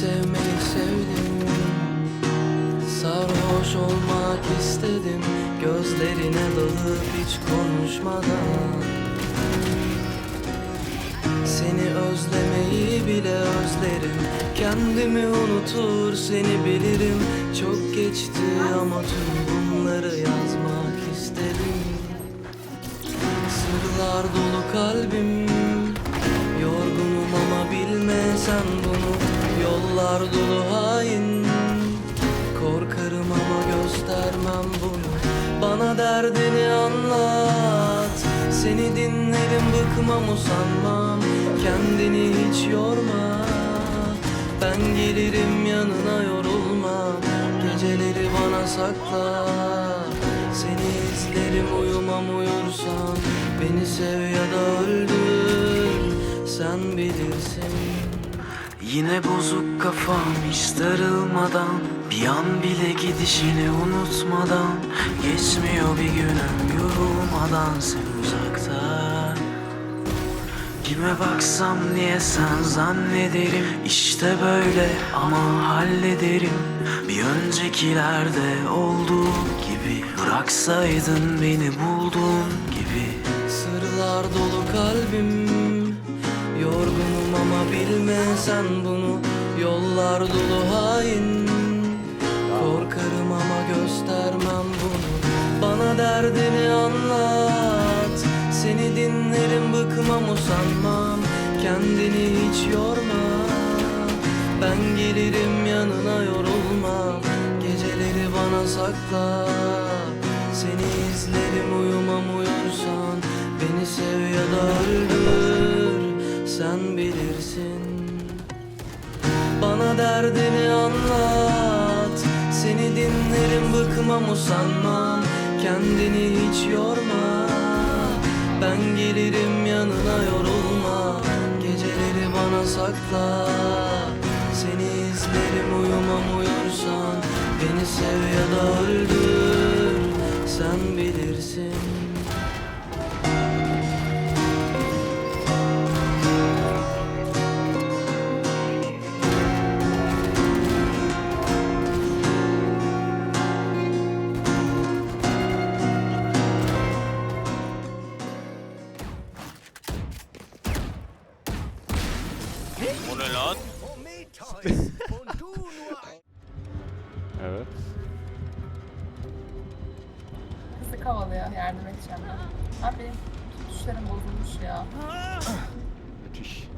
sevmeyi sevdim. Sarhoş olmak istedim. Gözlerine dalıp hiç konuşmadan. Seni özlemeyi bile özlerim. Kendimi unutur seni bilirim. Çok geçti ama tüm bunları yazmak istedim. Sırlar dolu kalbim. Yorgunum ama bilmesen bunu Yollar dolu hain. Korkarım ama göstermem bunu. Bana derdini anlat. Seni dinlerim bıkmam usanmam. Kendini hiç yorma. Ben gelirim yanına yorulmam Geceleri bana sakla. Seni izlerim uyumam uyursan Beni sev ya da öldür. Sen bilirsin Yine bozuk kafam hiç darılmadan Bir an bile gidişini unutmadan. Geçmiyor bir günüm yorulmadan sen uzakta. Kime baksam niye sen zannederim? İşte böyle ama hallederim. Bir öncekilerde olduğu gibi Bıraksaydın beni bulduğun gibi. Sırlar dolu kalbim Yorgunum ama bilme sen bunu Yollar dolu hain. Korkarım ama göstermem bunu. Bana derdini anlat. Seni dinlerim bıkmam usanmam. Kendini hiç yorma. Ben gelirim yanına yorulmam Geceleri bana sakla. Seni izlerim uyumam derdini anlat? Seni dinlerim bıkmam usanmam. Kendini hiç yorma. Ben gelirim yanına yorulma. Geceleri bana sakla. Seni izlerim uyumam uyursan. Beni sev ya da öldür. Sen O ne lan? Evet. Kızı kovalıyor. Yardım edeceğim ben. Abi tutuşlarım bozulmuş ya. Müthiş.